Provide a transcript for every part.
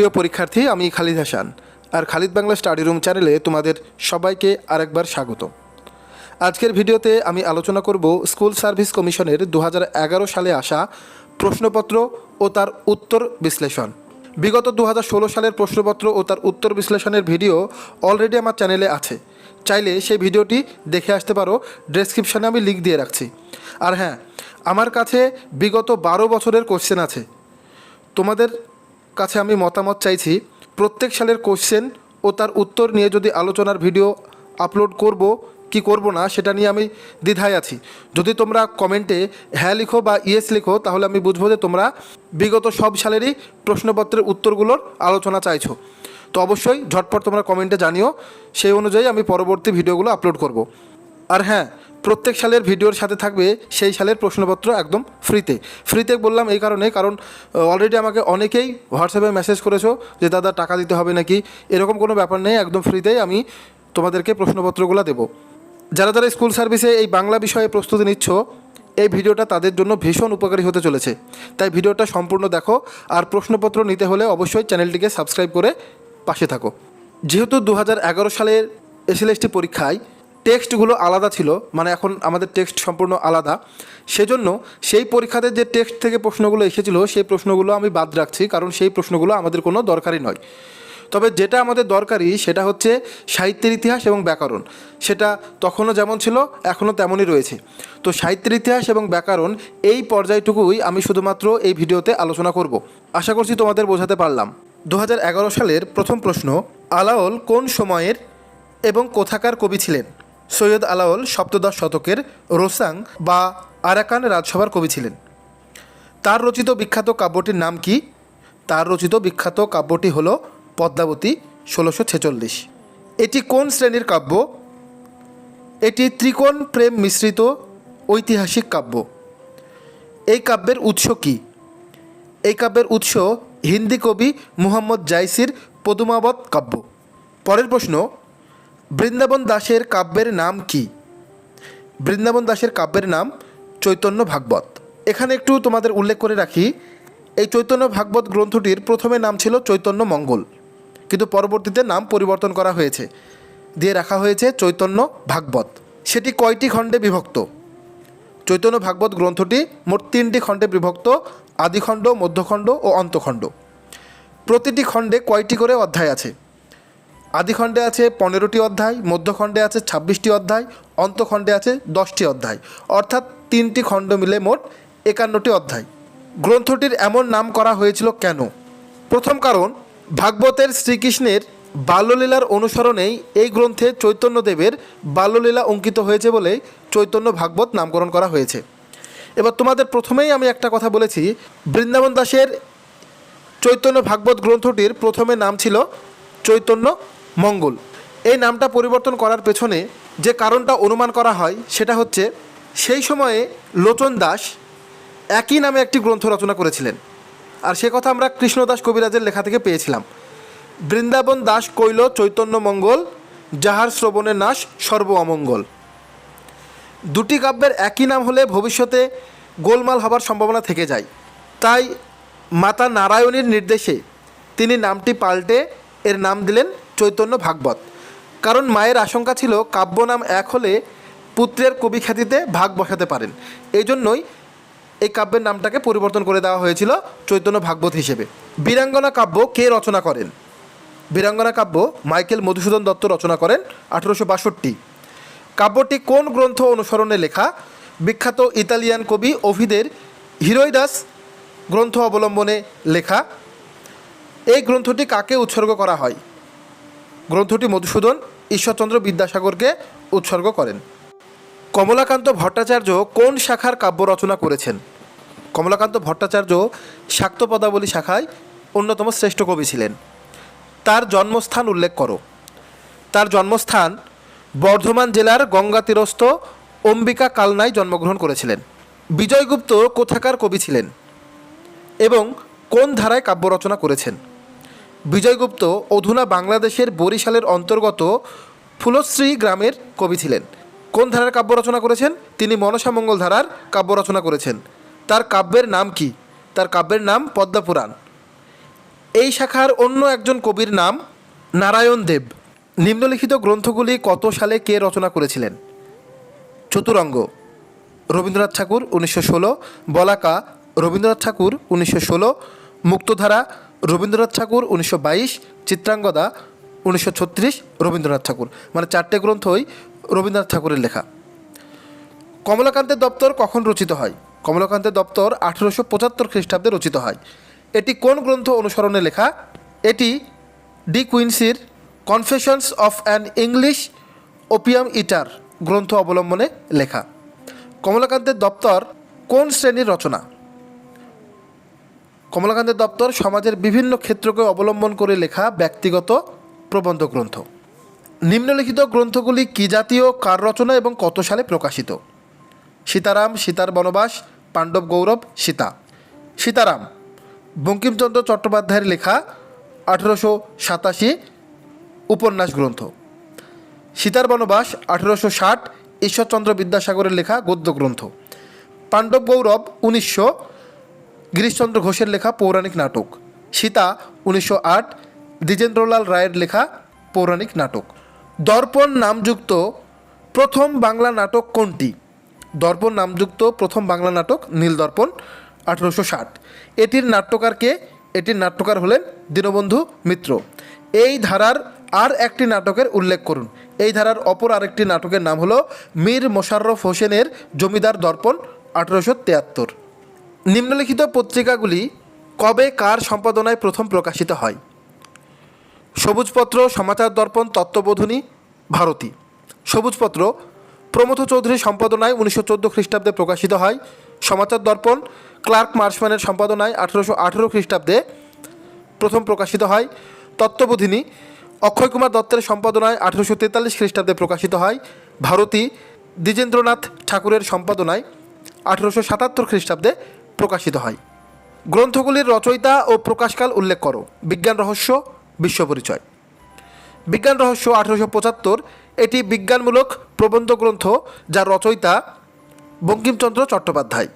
প্রিয় পরীক্ষার্থী, আমি খালিদ হাসান। আর খালিদ বাংলা স্টাডি রুম চ্যানেলে তোমাদের সবাইকে আরেকবার স্বাগত। আজকের ভিডিওতে আমি আলোচনা করব স্কুল সার্ভিস কমিশনের দু হাজার এগারো সালে আসা প্রশ্নপত্র ও তার উত্তর বিশ্লেষণ। বিগত দু হাজার ষোলো সালের প্রশ্নপত্র ও তার উত্তর বিশ্লেষণের ভিডিও অলরেডি আমার চ্যানেলে আছে। চাইলে সেই ভিডিওটি দেখে আসতে পারো, ডেসক্রিপশানে আমি লিঙ্ক দিয়ে রাখছি। আর হ্যাঁ আমার কাছে বিগত বারো বছরের কোশ্চেন আছে। তোমাদের কাছে আমি মতামত চাইছি, প্রত্যেক সালের কোশ্চেন ও তার উত্তর নিয়ে যদি আলোচনার ভিডিও আপলোড করব, কি করব না, সেটা নিয়ে আমি দ্বিধায় আছি। যদি তোমরা কমেন্টে হ্যাঁ লিখো বা ইয়েস লিখো, তাহলে আমি বুঝব যে তোমরা বিগত সব সালেরই প্রশ্নপত্রের উত্তরগুলোর আলোচনা চাইছো। তো অবশ্যই ঝটপট তোমরা কমেন্টে জানিও, সেই অনুযায়ী আমি পরবর্তী ভিডিওগুলো আপলোড করব। আর হ্যাঁ প্রত্যেক সালের ভিডিওর সাথে থাকবে সেই সালের প্রশ্নপত্র একদম ফ্রিতে। ফ্রিতে বললাম এই কারণে, কারণ অলরেডি আমাকে অনেকেই হোয়াটসঅ্যাপে মেসেজ করেছ যে, দাদা, টাকা দিতে হবে নাকি? এরকম কোনো ব্যাপার নেই, একদম ফ্রিতেই আমি তোমাদেরকে প্রশ্নপত্রগুলো দেবো। যারা যারা স্কুল সার্ভিসে এই বাংলা বিষয়ে প্রস্তুতি নিচ্ছ, এই ভিডিওটা তাদের জন্য ভীষণ উপকারী হতে চলেছে। তাই ভিডিওটা সম্পূর্ণ দেখো, আর প্রশ্নপত্র নিতে হলে অবশ্যই চ্যানেলটিকে সাবস্ক্রাইব করে পাশে থাকো। যেহেতু দু হাজার এগারো সালের এসএলএসটি পরীক্ষায় টেক্সটগুলো আলাদা ছিল মানে এখন আমাদের টেক্সট সম্পূর্ণ আলাদা। সেজন্য সেই পরীক্ষাতে যে টেক্সট থেকে প্রশ্নগুলো এসেছিল, সেই প্রশ্নগুলো আমি বাদ রাখছি, কারণ সেই প্রশ্নগুলো আমাদের কোনো দরকারই নয়। তবে যেটা আমাদের দরকারি, সেটা হচ্ছে সাহিত্যের ইতিহাস এবং ব্যাকরণ। সেটা তখনও যেমন ছিল, এখনও তেমনই রয়েছে। তো সাহিত্যের ইতিহাস এবং ব্যাকরণ এই পর্যায়টুকুই আমি শুধুমাত্র এই ভিডিওতে আলোচনা করব। আশা করছি তোমাদের বোঝাতে পারলাম। দু হাজার এগারো সালের প্রথম প্রশ্ন, আলাওল কোন সময়ের এবং কোথাকার কবি ছিলেন? সৈয়দ আলাওল সপ্তদশ শতকের রোসাং বা আরাকান রাজসভার কবি ছিলেন। তার রচিত বিখ্যাত কাব্যটির নাম কি? তার রচিত বিখ্যাত কাব্যটি হল পদ্মাবতী, ষোলোশো ছেচল্লিশ। এটি কোন শ্রেণির কাব্য? এটি ত্রিকোণ প্রেম মিশ্রিত ঐতিহাসিক কাব্য। এই কাব্যের উৎস কি? এই কাব্যের উৎস হিন্দি কবি মুহাম্মদ জাইসির পদুমাবত কাব্য। পরের প্রশ্ন বৃন্দাবন দাসের কাব্যের নাম কি? বৃন্দাবন দাসের কাব্যের নাম চৈতন্য ভাগবত। এখানে একটু তোমাদের উল্লেখ করে রাখি, এই চৈতন্য ভাগবত গ্রন্থটির প্রথমে নাম ছিল চৈতন্য মঙ্গল, কিন্তু পরবর্তীতে নাম পরিবর্তন করা হয়েছে। দিয়ে রাখা হয়েছে চৈতন্য ভাগবত। সেটি কয়টি খণ্ডে বিভক্ত? চৈতন্য ভাগবত গ্রন্থটি মোট তিনটি খণ্ডে বিভক্ত, আদিখণ্ড, মধ্যখণ্ড ও অন্তখণ্ড। প্রতিটি খণ্ডে কয়টি করে অধ্যায় আছে? আদিখণ্ডে আছে পনেরোটি অধ্যায়, মধ্যখণ্ডে আছে ছাব্বিশটি অধ্যায়, অন্তখণ্ডে আছে দশটি অধ্যায়। অর্থাৎ তিনটি খণ্ড মিলে মোট একান্নটি অধ্যায়। গ্রন্থটির এমন নাম করা হয়েছিল কেন? প্রথম কারণ, ভাগবতের শ্রীকৃষ্ণের বাল্যলীলার অনুসরণেই এই গ্রন্থে চৈতন্যদেবের বাল্যলীলা অঙ্কিত হয়েছে বলে চৈতন্য ভাগবত নামকরণ করা হয়েছে। এবার তোমাদের প্রথমেই আমি একটা কথা বলেছি, বৃন্দাবন দাসের চৈতন্য ভাগবত গ্রন্থটির প্রথমে নাম ছিল চৈতন্য মঙ্গল। এই নামটা পরিবর্তন করার পেছনে যে কারণটা অনুমান করা হয়, সেটা হচ্ছে সেই সময়ে লোচন দাস একই নামে একটি গ্রন্থ রচনা করেছিলেন। আর সে কথা আমরা কৃষ্ণদাস কবিরাজের লেখা থেকে পেয়েছিলাম। বৃন্দাবন দাস কৈল চৈতন্য মঙ্গল, যাহার শ্রবণের নাশ সর্ব অমঙ্গল। দুটি কাব্যের একই নাম হলে ভবিষ্যতে গোলমাল হবার সম্ভাবনা থেকে যায়। তাই মাতা নারায়ণীর নির্দেশে তিনি নামটি পাল্টে এর নাম দিলেন চৈতন্য ভাগবত। কারণ মায়ের আশঙ্কা ছিল কাব্য নাম এক হলে পুত্রের কবি খ্যাতিতে ভাগ বসাতে পারেন। এই জন্যই এই কাব্যের নামটাকে পরিবর্তন করে দেওয়া হয়েছিল চৈতন্য ভাগবত হিসেবে। বীরাঙ্গনা কাব্য কে রচনা করেন? বীরাঙ্গনা কাব্য মাইকেল মধুসূদন দত্ত রচনা করেন আঠেরোশো বাষট্টি। কাব্যটি কোন গ্রন্থ অনুসরণে লেখা? বিখ্যাত ইতালিয়ান কবি ওভিদের হিরোইদাস গ্রন্থ অবলম্বনে লেখা। এই গ্রন্থটি কাকে উৎসর্গ করা হয়? গ্রন্থটি মধুসূদন ঈশ্বরচন্দ্র বিদ্যাসাগরকে উৎসর্গ করেন। কমলাকান্ত ভট্টাচার্য কোন শাখার কাব্য রচনা করেছেন? কমলাকান্ত ভট্টাচার্য শাক্ত পদাবলী শাখায় অন্যতম শ্রেষ্ঠ কবি ছিলেন। তার জন্মস্থান উল্লেখ করো। তার জন্মস্থান বর্ধমান জেলার গঙ্গা তীরস্থ অম্বিকা কালনায় জন্মগ্রহণ করেছিলেন। বিজয়গুপ্ত কোথাকার কবি ছিলেন এবং কোন ধারায় কাব্য রচনা করেছেন? বিজয়গুপ্ত অধুনা বাংলাদেশের বরিশালের অন্তর্গত ফুলশ্রী গ্রামের কবি ছিলেন। কোন ধারার কাব্য রচনা করেছেন? তিনি মনসা মঙ্গল ধারার কাব্য রচনা করেছেন। তার কাব্যের নাম কি? তার কাব্যের নাম পদ্মাপুরাণ এই শাখার অন্য একজন কবির নাম নারায়ণ দেব। নিম্নলিখিত গ্রন্থগুলি কত সালে কে রচনা করেছিলেন? চতুরঙ্গ, রবীন্দ্রনাথ ঠাকুর উনিশশো ষোলো, বলাকা, রবীন্দ্রনাথ ঠাকুর উনিশশো ষোলো, মুক্তধারা রবীন্দ্রনাথ ঠাকুর উনিশশো বাইশ, চিত্রাঙ্গদা উনিশশো ছত্রিশ, রবীন্দ্রনাথ ঠাকুর। মানে চারটে গ্রন্থই রবীন্দ্রনাথ ঠাকুরের লেখা। কমলাকান্তের দপ্তর কখন রচিত হয়? কমলাকান্তের দপ্তর আঠেরোশো পঁচাত্তর খ্রিস্টাব্দে রচিত হয়। এটি কোন গ্রন্থ অনুসরণে লেখা? এটি De কুইন্সির confessions of an English opium eater গ্রন্থ অবলম্বনে লেখা। কমলাকান্তের দপ্তর কোন শ্রেণির রচনা? কমলাকান্তের দপ্তর সমাজের বিভিন্ন ক্ষেত্রকে অবলম্বন করে লেখা ব্যক্তিগত প্রবন্ধ গ্রন্থ। নিম্নলিখিত গ্রন্থগুলি কি জাতীয়, কার রচনা এবং কত সালে প্রকাশিত? সীতারাম, সীতার বনবাস, পাণ্ডব গৌরব, সীতা। সীতারাম, বঙ্কিমচন্দ্র চট্টোপাধ্যায়ের লেখা আঠেরোশো সাতাশি উপন্যাস গ্রন্থ। সীতার বনবাস আঠেরোশো ষাট, ঈশ্বরচন্দ্র বিদ্যাসাগরের লেখা গদ্য গ্রন্থ। পাণ্ডব গৌরব উনিশশো গিরিশচন্দ্র ঘোষের লেখা পৌরাণিক নাটক। সীতা, উনিশশো আট, দ্বিজেন্দ্রলাল রায়ের লেখা পৌরাণিক নাটক। দর্পণ নামযুক্ত প্রথম বাংলা নাটক কোনটি? দর্পণ নামযুক্ত প্রথম বাংলা নাটক নীলদর্পণ আঠেরোশো ষাট। এটির নাট্যকারকে এটির নাট্যকার হলেন দীনবন্ধু মিত্র। এই ধারার আর একটি নাটকের উল্লেখ করুন। এই ধারার অপর আরেকটি নাটকের নাম হলো মীর মোশাররফ হোসেনের জমিদার দর্পণ, আঠেরোশো তিয়াত্তর। নিম্নলিখিত পত্রিকাগুলি কবে কার সম্পাদনায় প্রথম প্রকাশিত হয়? সবুজপত্র, সমাচার দর্পণ, তত্ত্ববোধনী, ভারতী। সবুজপত্র প্রমথ চৌধুরীর সম্পাদনায় উনিশশো চোদ্দ খ্রিস্টাব্দে প্রকাশিত হয়। সমাচার দর্পণ, ক্লার্ক মার্শম্যানের সম্পাদনায় আঠেরোশো আঠেরো খ্রিস্টাব্দে প্রথম প্রকাশিত হয়। তত্ত্ববোধিনী, অক্ষয় কুমার দত্তের সম্পাদনায় আঠেরোশো তেতাল্লিশ খ্রিস্টাব্দে প্রকাশিত হয়। ভারতী, দ্বিজেন্দ্রনাথ ঠাকুরের সম্পাদনায় আঠেরোশো সাতাত্তর খ্রিস্টাব্দে প্রকাশিত হয়। গ্রন্থগুলির রচয়িতা ও প্রকাশকাল উল্লেখ করো। বিজ্ঞান রহস্য, বিশ্ব পরিচয়। বিজ্ঞান রহস্য আঠেরোশো পঁচাত্তর, এটি বিজ্ঞানমূলক প্রবন্ধ গ্রন্থ যার রচয়িতা বঙ্কিমচন্দ্র চট্টোপাধ্যায়।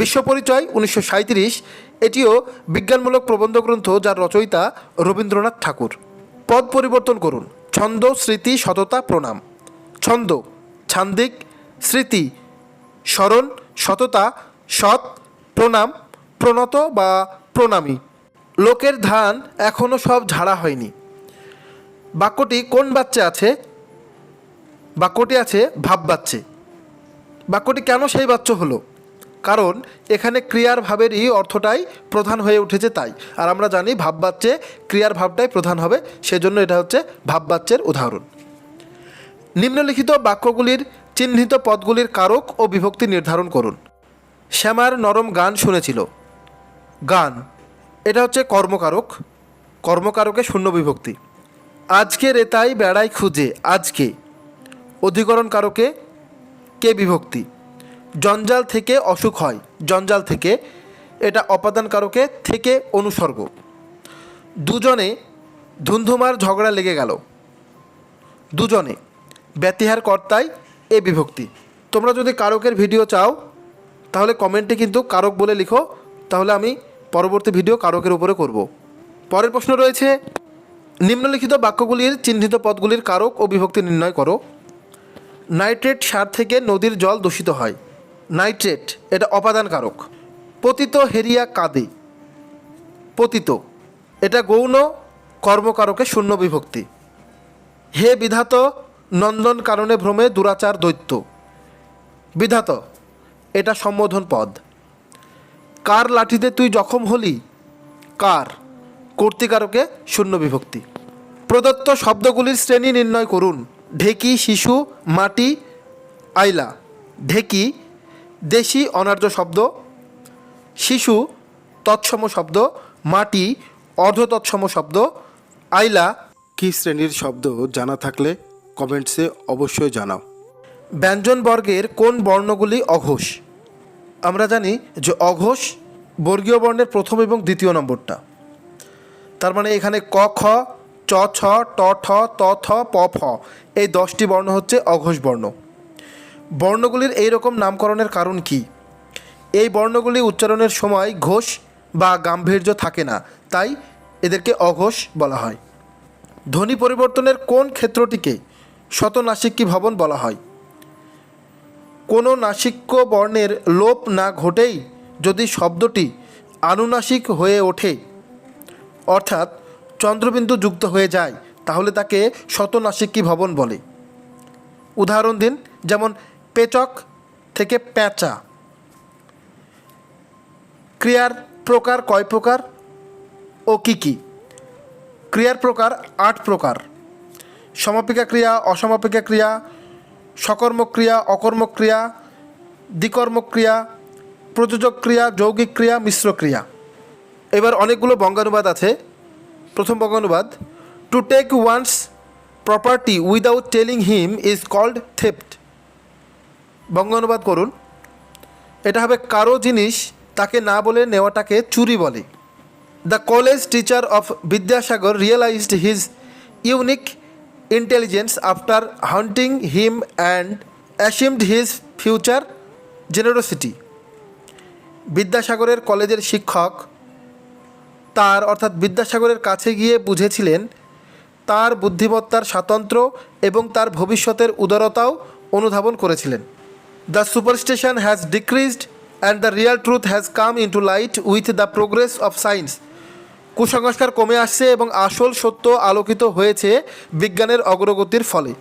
বিশ্ব পরিচয় উনিশশো সাঁইত্রিশ, এটিও বিজ্ঞানমূলক প্রবন্ধ গ্রন্থ যার রচয়িতা রবীন্দ্রনাথ ঠাকুর। পদ পরিবর্তন করুন। ছন্দ, স্মৃতি, সততা, প্রণাম। ছন্দ, ছান্দিক, স্মৃতি, স্মরণ, সততা, সৎ প্রণাম, প্রণত বা প্রণামী। লোকের ধান এখনও সব ঝাড়া হয়নি। বাক্যটি কোন বাচ্চা আছে? বাক্যটি আছে ভাব বাচ্চে বাক্যটি কেন সেই বাচ্চ হলো? কারণ এখানে ক্রিয়ার ভাবেরই অর্থটাই প্রধান হয়ে উঠেছে তাই। আর আমরা জানি ভাব বাচ্চে ক্রিয়ার ভাবটাই প্রধান হবে, সেজন্য এটা হচ্ছে ভাব বাচ্চের উদাহরণ। নিম্নলিখিত বাক্যগুলির চিহ্নিত পদগুলির কারক ও বিভক্তি নির্ধারণ করুন। শ্যামার নরম গান শুনেছিল। গান, এটা হচ্ছে কর্মকারক, কর্মকারকে শূন্য বিভক্তি। আজকে রেতাই বেড়াই খুঁজে, আজকে। অধিকরণ কারকে কে বিভক্তি? জঞ্জাল থেকে অসুখ হয়, জঞ্জাল থেকে। এটা অপাদান কারকে থেকে অনুসর্গ। দুজনে ধুন্ধুমার ঝগড়া লেগে গেল। দুজনে ব্যতিহার কর্তায় এ বিভক্তি। তোমরা যদি কারকের ভিডিও চাও তাহলে কমেন্টে কিন্তু কারক বলে লিখো, তাহলে আমি পরবর্তী ভিডিও কারকের উপরে করব। পরের প্রশ্ন রয়েছে, নিম্নলিখিত বাক্যগুলির চিহ্নিত পদগুলির কারক ও বিভক্তি নির্ণয় করো। নাইট্রেট সার থেকে নদীর জল দূষিত হয়। নাইট্রেট, এটা অপাদান কারক। পতিত হেরিয়া কাঁদে। পতিত, এটা গৌণ কর্মকারকে শূন্য বিভক্তি। হে বিধাত নন্দন কারণে ভ্রমে দুরাচার দৈত্য। বিধাত এটা সম্বোধন পদ। কার লাঠিতে তুই জখম হলি? কার? কর্তিকারকে শূন্য বিভক্তি। প্রদত্ত শব্দগুলির শ্রেণি নির্ণয় করুন। ঢেকি, শিশু, মাটি, আইলা। ঢেকি, দেশি অনার্য শব্দ। শিশু, তৎসম শব্দ। মাটি অর্ধ তৎসম শব্দ। আইলা, কি শ্রেণির শব্দ জানা থাকলে কমেন্টসে অবশ্যই জানাও। ব্যঞ্জনবর্গের কোন বর্ণগুলি অঘোষ? আমরা জানি যে অঘোষ বর্গীয় বর্ণের প্রথম এবং দ্বিতীয় নম্বরটা। তার মানে এখানে ক, খ, চ, ছ, ট, ঠ, ত, থ, প, ফ এই দশটি বর্ণ হচ্ছে অঘোষ বর্ণ। বর্ণগুলির এই রকম নামকরণের কারণ কি? এই বর্ণগুলি উচ্চারণের সময় ঘোষ বা গাম্ভীর্য থাকে না, তাই এদেরকে অঘোষ বলা হয়। ধ্বনি পরিবর্তনের কোন ক্ষেত্রটিকে শতনাসিক্যী ভবন বলা হয়? কোনো নাসিক্য বর্ণের লোপ না ঘটেই যদি শব্দটি আনুনাসিক হয়ে ওঠে, অর্থাৎ চন্দ্রবিন্দু যুক্ত হয়ে যায়, তাহলে তাকে শতনাসিক্যী ভবন বলে। উদাহরণ দিন, যেমন পেচক থেকে প্যাঁচা। ক্রিয়ার প্রকার কয় প্রকার ও কি কি? ক্রিয়ার প্রকার আট প্রকার। সমাপিকা ক্রিয়া, অসমাপিকা ক্রিয়া সকর্মক ক্রিয়া অকর্মক ক্রিয়া দ্বিকর্মক ক্রিয়া প্রযোজক ক্রিয়া যৌগিক ক্রিয়া মিশ্র ক্রিয়া এবার অনেকগুলো বঙ্গানুবাদ আছে। প্রথম বঙ্গানুবাদ to take one's property without telling him is called theft বঙ্গানুবাদ করুন। এটা হবে কারও জিনিস তাকে না বলে নেওয়াটাকে চুরি বলে। The college teacher of Vidyasagar realized his unique intelligence after hunting him and assumed his future generosity বিদ্যাসাগরের কলেজের শিক্ষক তার, অর্থাৎ বিদ্যাসাগরের কাছে গিয়ে বুঝেছিলেন, তার বুদ্ধিমত্তার স্বাতন্ত্র্য এবং তার ভবিষ্যতের উদারতাও অনুধাবন করেছিলেন। The superstition has decreased and the real truth has come into light with the progress of science কুসংস্কার কমে আসছে এবং আসল সত্য আলোকিত হয়েছে বিজ্ঞানের অগ্রগতির ফলে।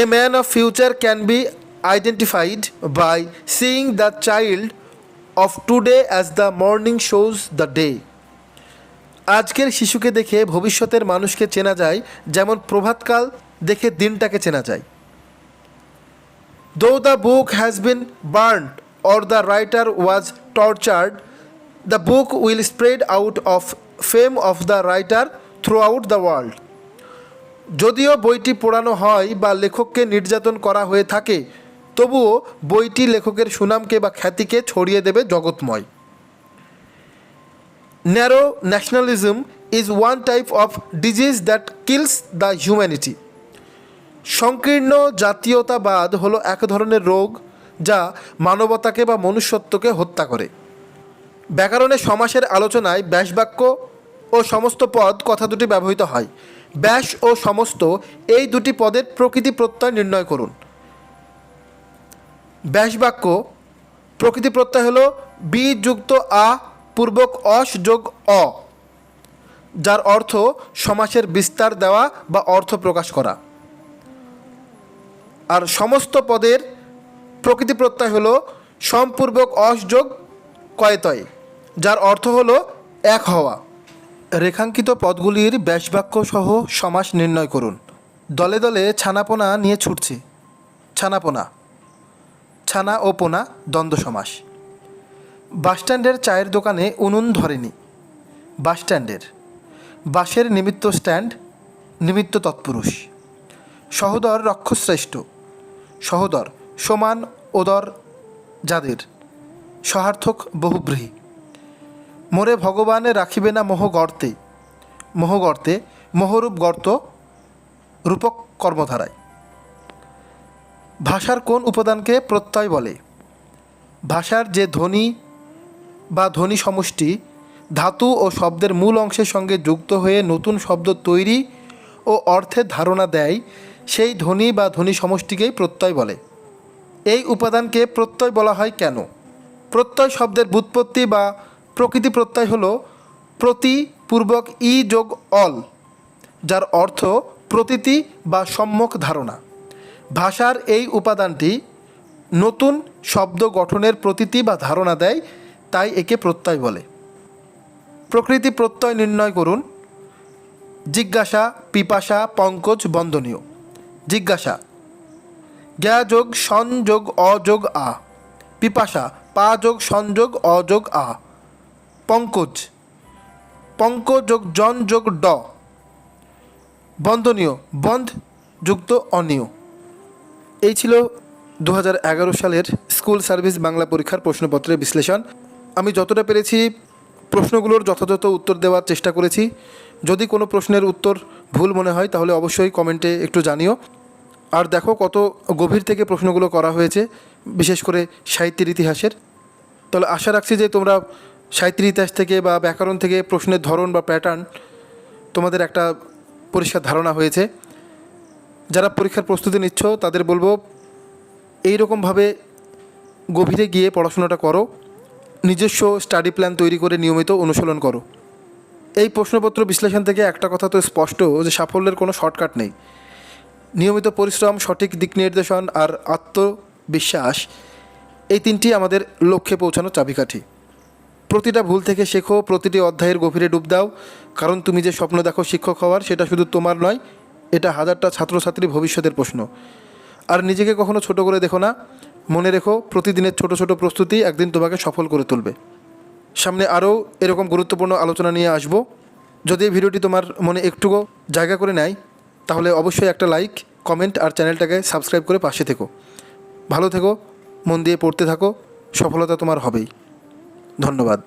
A man of future can be identified by seeing the child of today as the morning shows the day আজকের শিশুকে দেখে ভবিষ্যতের মানুষকে চেনা যায়, যেমন প্রভাতকাল দেখে দিনটাকে চেনা যায়। Though the book has been burned or the writer was tortured the book will spread out of fame of the writer throughout the world যদিও বইটি পোড়ানো হয় বা লেখককে নির্যাতন করা হয়ে থাকে, তবুও বইটি লেখকের সুনামকে বা খ্যাতিকে ছড়িয়ে দেবে জগৎময়। Narrow nationalism is one type of disease that kills the humanity সংকীর্ণ জাতীয়তাবাদ হলো এক ধরনের রোগ যা মানবতাকে বা মনুষ্যত্বকে হত্যা করে। ব্যাকরণে সমাসের আলোচনায় ব্যাসবাক্য ও সমস্ত পদ কথা দুটি ব্যবহৃত হয়। ব্যাস ও সমস্ত এই দুটি পদের প্রকৃতি প্রত্যয় নির্ণয় করুন। ব্যাসবাক্য প্রকৃতি প্রত্যয় হল বি যুক্ত আ পূর্বক অস যোগ অ, যার অর্থ সমাসের বিস্তার দেওয়া বা অর্থ প্রকাশ করা। আর সমস্ত পদের প্রকৃতি প্রত্যয় হল সম্পূর্বক অস যোগ কয়তয়, যার অর্থ হলো এক হওয়া। রেখাঙ্কিত পদগুলির ব্যাসবাক্য সহ সমাস নির্ণয় করুন। দলে দলে ছানাপোনা নিয়ে ছুটছে। ছানাপোনা। ছানা ও পোনা দ্বন্দ্ব সমাস। বাসস্ট্যান্ডের চায়ের দোকানে উনুন ধরেনি। বাসস্ট্যান্ডের। বাসের নিমিত্ত স্ট্যান্ড, নিমিত্ত তৎপুরুষ। সহদর রক্ষশ্রেষ্ঠ। সহদর সমান ওদর যাদের। সহার্থক বহুব্রীহী। মোরে ভগবানে রাখিবে না মোহ গর্তে। মোহ গর্তে, মোহরূপ গর্ত রূপক কর্মধারায়। ভাষার কোন উপাদানকে প্রত্যয় বলে? ভাষার যে ধ্বনি বা ধ্বনি সমষ্টি, ধাতু ও শব্দের মূল অংশের সঙ্গে যুক্ত হয়ে নতুন শব্দ তৈরি ও অর্থের ধারণা দেয়, সেই ধ্বনি বা ধ্বনি সমষ্টিকেই প্রত্যয় বলে। এই উপাদানকে প্রত্যয় বলা হয় কেন? প্রত্যয় শব্দের বুৎপত্তি বা প্রকৃতি প্রত্যয় হল প্রতি পূর্বক ই যোগ অল, যার অর্থ প্রতীতি বা সম্যক ধারণা। ভাষার এই উপাদানটি নতুন শব্দ গঠনের প্রতীতি বা ধারণা দেয়, তাই একে প্রত্যয় বলে। প্রকৃতি প্রত্যয় নির্ণয় করুন। জিজ্ঞাসা, পিপাসা, পঙ্কজ, বন্দনীয়। জিজ্ঞাসা, জ্ঞা যোগ সংযোগ অযোগ আ। পিপাসা পা যোগ সংযোগ অযোগ আ। পঙ্কজ। পঙ্ক যোগ জন যোগ ড। বন্ধনীয়, বন্ধ যুক্ত অনিয়। এই ছিল দু হাজার এগারো সালের স্কুল সার্ভিস বাংলা পরীক্ষার প্রশ্নপত্রের বিশ্লেষণ। আমি যতটা পেরেছি প্রশ্নগুলোর যথাযথ উত্তর দেওয়ার চেষ্টা করেছি। যদি কোনো প্রশ্নের উত্তর ভুল মনে হয়, তাহলে অবশ্যই কমেন্টে একটু জানিও। আর দেখো কত গভীর থেকে প্রশ্নগুলো করা হয়েছে। বিশেষ করে সাহিত্যের ইতিহাসের, তাহলে আশা রাখছি যে তোমরা সাহিত্যের ইতিহাস থেকে বা ব্যাকরণ থেকে প্রশ্নের ধরন বা প্যাটার্ন তোমাদের একটা পরিষ্কার ধারণা হয়েছে। যারা পরীক্ষার প্রস্তুতি নিচ্ছ, তাদের বলব এই রকমভাবে গভীরে গিয়ে পড়াশোনাটা করো। নিজস্ব স্টাডি প্ল্যান তৈরি করে নিয়মিত অনুশীলন করো। এই প্রশ্নপত্র বিশ্লেষণ থেকে একটা কথা তো স্পষ্ট যে সাফল্যের কোনো শর্টকাট নেই। নিয়মিত পরিশ্রম, সঠিক দিক নির্দেশন আর আত্মবিশ্বাস এই তিনটি আমাদের লক্ষ্যে পৌঁছানোর চাবিকাঠি। প্রতিটা ভুল থেকে শেখো, প্রতিটি অধ্যায়ের গভীরে ডুব দাও। কারণ তুমি যে স্বপ্ন দেখো শিক্ষক হওয়ার, সেটা শুধু তোমার নয়, এটা হাজারটা ছাত্রছাত্রী ভবিষ্যতের প্রশ্ন। আর নিজেকে কখনো ছোট করে দেখো না। মনে রেখো, প্রতিদিনের ছোট ছোট প্রস্তুতি একদিন তোমাকে সফল করে তুলবে। সামনে আরও এরকম গুরুত্বপূর্ণ আলোচনা নিয়ে আসব। যদি এই ভিডিওটি তোমার মনে একটুও জায়গা করে নেয়, তাহলে অবশ্যই একটা লাইক, কমেন্ট আর চ্যানেলটাকে সাবস্ক্রাইব করে পাশে থেকো। ভালো থেকো মন দিয়ে পড়তে থাকো সফলতা তোমার হবেই। ধন্যবাদ।